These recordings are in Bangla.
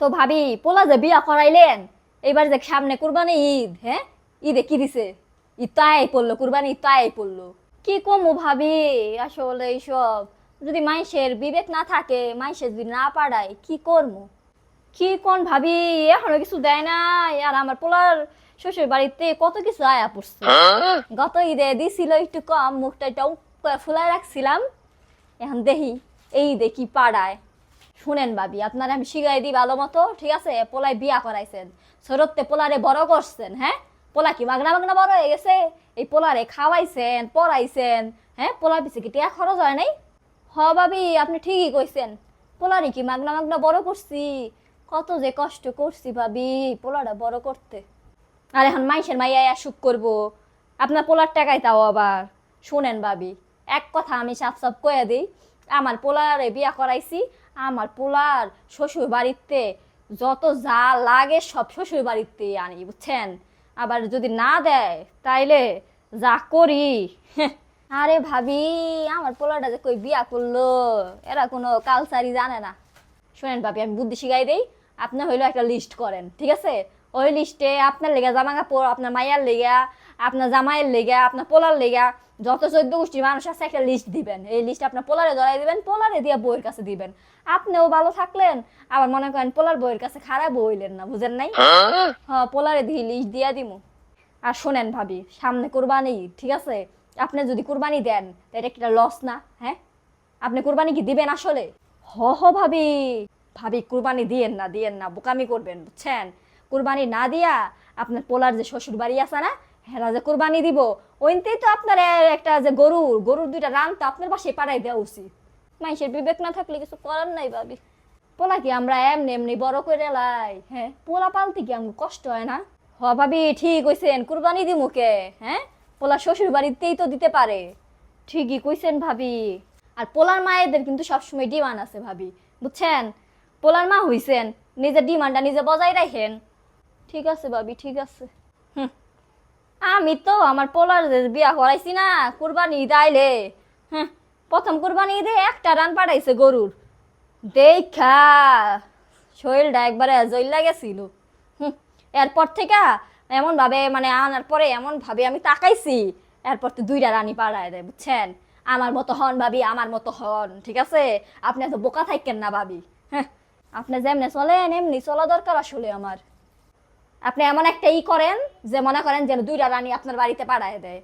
তো ভাবি পোলা যে বিয়া করাইলেন এবার যে সামনে কুরবানি ঈদ হ্যাঁ? ঈদে কি দিছে? ঈদ তো আয় পড়ল কুরবানি ঈদ তো আয় পড়ল। কি কমু ভাবি আসলে এইসব? যদি মাইসের বিবেক না থাকে মাইসের যদি না পাড়ায় কি করব কি কোন ভাবি এখনও কিছু দেয় না আর আমার পোলার শ্বশুর বাড়িতে কত কিছু আয়া পড়ছে। গত ঈদে দিছিল একটু কম মুখটা একটু ফুলাই রাখছিলাম। এখন দেখি এই দেখি পাড়ায়। শুনেন ভাবি, আপনারা আমি শিখাই দিই ভালো মতো, ঠিক আছে? পোলায় বিয়া করাইছেন। সরত্তে পোলারে বড় করছেন হ্যাঁ? পোলা কি মাগনা মাগনা বড় হয়ে গেছে? এই পোলারে খাওয়াইছেন, পড়াইছেন হ্যাঁ? পোলার পিছে কি টিয়া খরচ হয় নাই? হ ভাবি, আপনি ঠিকই কইছেন। পোলারে কি মাগনা মাগনা বড় করছি? কত যে কষ্ট করছি ভাবি, পোলাটা বড় করতে। আর এখন মাইসের মাইয়া সুখ করব। আপনার পোলার টাকায় তাও আবার। শুনেন ভাবি, এক কথা আমি সাফ সাফ কয়ে দিই আমার পোলারে বিয়া করাইছি, আমার পোলার শ্বশুর বাড়িতে যত যা লাগে সব শ্বশুর বাড়িতে আনি, বুঝছেন? আবার যদি না দেয়, তাইলে যা করি। আরে ভাবি, আমার পোলাটা যে কই বিয়া করল, এরা কোনো কালচারই জানে না। শোনেন ভাবি, আমি বুদ্ধি শিখাই দেই, আপনি হইল একটা লিস্ট করেন, ঠিক আছে? ওই লিস্টে আপনার লেগা জামা কাপড় আপনার মাইয়ার লেগা আপনার জামাইয়ের লেগা আপনার পোলার লেগা যত চোদ্দ গোষ্ঠীর মানুষ আছে একটা লিস্ট দিবেন। এই লিস্ট আপনার পোলারে ধরাই দিবেন পোলারে দিয়ে বইয়ের কাছে দিবেন। আপনিও ভালো থাকলেন আবার মনে করেন পোলার বইয়ের কাছে খারাপ বইলেন না বুঝেন নাই? হ্যাঁ? পোলারে দিয়ে লিস্ট দিয়া দিমু। আর শোনেন ভাবি সামনে কোরবানি ঠিক আছে? আপনি যদি কোরবানি দেন তো এটা একটা লস না হ্যাঁ? আপনি কোরবানি কি দিবেন আসলে? হ হ ভাবি। ভাবি কুরবানি দিয়েন না দিয়েন না বোকামি করবেন বুঝছেন? কুরবানি না দিয়া আপনার পোলার যে শ্বশুর বাড়ি আছে না, হেরা যে কুরবানি দিব ওইতেই তো আপনার একটা যে গরুর গরুর দুইটা রান তো আপনার পাশে পাঠাই দেওয়া উচিত। মাইসের বিবেক না থাকলে কিছু করার নাই ভাবি। পোলা কি আমরা এমনি এমনি বড় করে লাই হ্যাঁ? পোলা পালতে কি আমার কষ্ট হয় না? হ ভাবি ঠিক কইছেন, কুরবানি দি মুখে হ্যাঁ? পোলা শ্বশুর বাড়িতেই তো দিতে পারে। ঠিকই কইছেন ভাবি। আর পোলার মায়েদের কিন্তু সবসময় ডিমান্ড আছে ভাবি, বুঝছেন? পোলার মা হইছেন, নিজের ডিমান্ডটা নিজে বজায় রাখেন। ঠিক আছে ভাবি, ঠিক আছে। আমি তো আমার পোলার বিয়া করাইছি না, কুরবানি আইলে হ্যাঁ প্রথম কুরবানি ঈদে একটা রান পাঠাইছে গরুর। দেখা, শরীরটা একবারে জইলা গেছিল। হুম, এরপর থেকে এমন ভাবে মানে আনার পরে এমন ভাবে আমি তাকাইছি, এরপর তো দুইটা রানী পাড়ায় দেয়, বুঝছেন? আমার মতো হন ভাবি, আমার মতো হন, ঠিক আছে? আপনি এত বোকা থাকেন না ভাবি হ্যাঁ আপনি যেমনি চলেন, এমনি চলা দরকার আসলে আমার। আপনি এমন একটা ই করেন যে মনে করেন যেন দুইটা রানী আপনার বাড়িতে পাঠায় দেয়।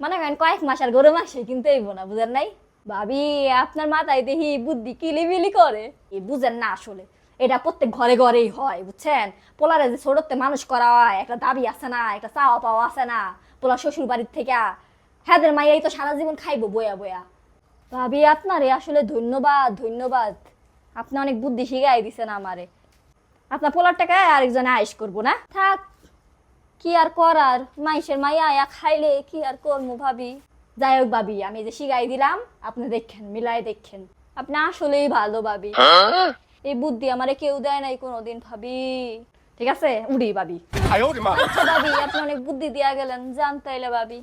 মনে করেন কয়েক মাস আর গরু মাসে কিনতে হইব না বুঝেন নাই? ভাবি, আপনার মাথায় দেখি বুদ্ধি কিলিবিলি করে। এ বুঝেন না আসলে, এটা প্রত্যেক ঘরে ঘরেই হয়, বুঝছেন? পোলারে যে ছোটতে মানুষ করা হয়, একটা দাবি আছে না, একটা চাওয়া পাওয়া আছে না, পোলা শ্বশুর বাড়ির থেকে হ্যাঁ মাইয়াই তো সারা জীবন খাইবো বয়া বয়া। ভাবি, আপনারে আসলে ধন্যবাদ ধন্যবাদ। আপনি অনেক বুদ্ধি শিখাই দিছেন আমারে। আপনার পোলার টাকায় আরেকজনে আয়েস করব না? থাক কি আর করার? মাইসের মাইয়া আয়া খাইলে কি আর করব ভাবি? যাই হোক ভাবি আমি যে শিগাই দিলাম আপনি দেখেন মিলাই দেখেন। আপনি আসলেই ভালো ভাবি। এই বুদ্ধি আমারে কেউ দেয় নাই কোনোদিন ভাবি। ঠিক আছে? উড়ি ভাবি। ভাবি আপনি অনেক বুদ্ধি দিয়া গেলেন জানতাইলে ভাবি।